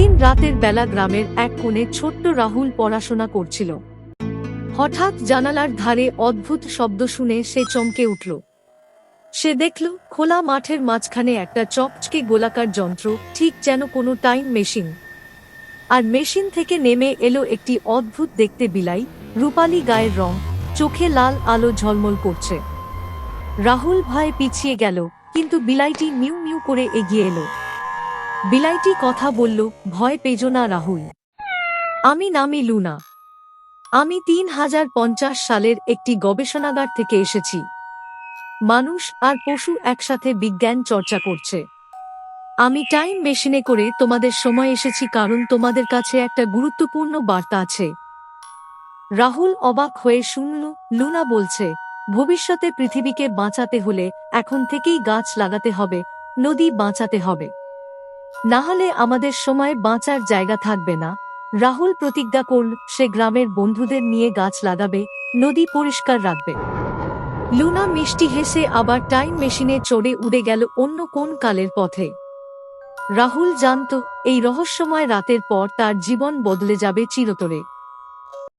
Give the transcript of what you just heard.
একদিন রাতের বেলা গ্রামের এক কোণে ছোট্ট রাহুল পড়াশোনা করছিল। হঠাৎ জানালার ধারে অদ্ভুত শব্দ শুনে সে চমকে উঠল। সে দেখল, খোলা মাঠের মাঝখানে একটা চকচকে গোলাকার যন্ত্র, ঠিক যেন কোনো টাইম মেশিন। আর মেশিন থেকে নেমে এলো একটি অদ্ভুত দেখতে বিলাই, রূপালী গায়ের রং, চোখে লাল আলো ঝলমল করছে। রাহুল ভয়ে পিছিয়ে গেল, কিন্তু বিলাইটি মিউ মিউ করে এগিয়ে এলো। বিলাইটি কথা বলল, ভয় পেজো না রাহুল। আমি নামি লুনা। আমি তিন হাজার পঞ্চাশ সালের একটি গবেষণাগার থেকে এসেছি। মানুষ আর পশু একসাথে বিজ্ঞান চর্চা করছে। আমি টাইম মেশিনে করে তোমাদের সময় এসেছি কারণ তোমাদের কাছে একটা গুরুত্বপূর্ণ বার্তা আছে। রাহুল অবাক হয়ে শুনল, লুনা বলছে, ভবিষ্যতে পৃথিবীকে বাঁচাতে হলে এখন থেকেই গাছ লাগাতে হবে, নদী বাঁচাতে হবে। না হলে আমাদের সময় বাঁচার জায়গা থাকবে না। রাহুল প্রতিজ্ঞা করল, সে গ্রামের বন্ধুদের নিয়ে গাছ লাগাবে, নদী পরিষ্কার রাখবে। লুনা মিষ্টি হেসে আবার টাইম মেশিনে চড়ে উড়ে গেল অন্য কোন কালের পথে। রাহুল জানত, এই রহস্যময় রাতের পর তার জীবন বদলে যাবে চিরতরে।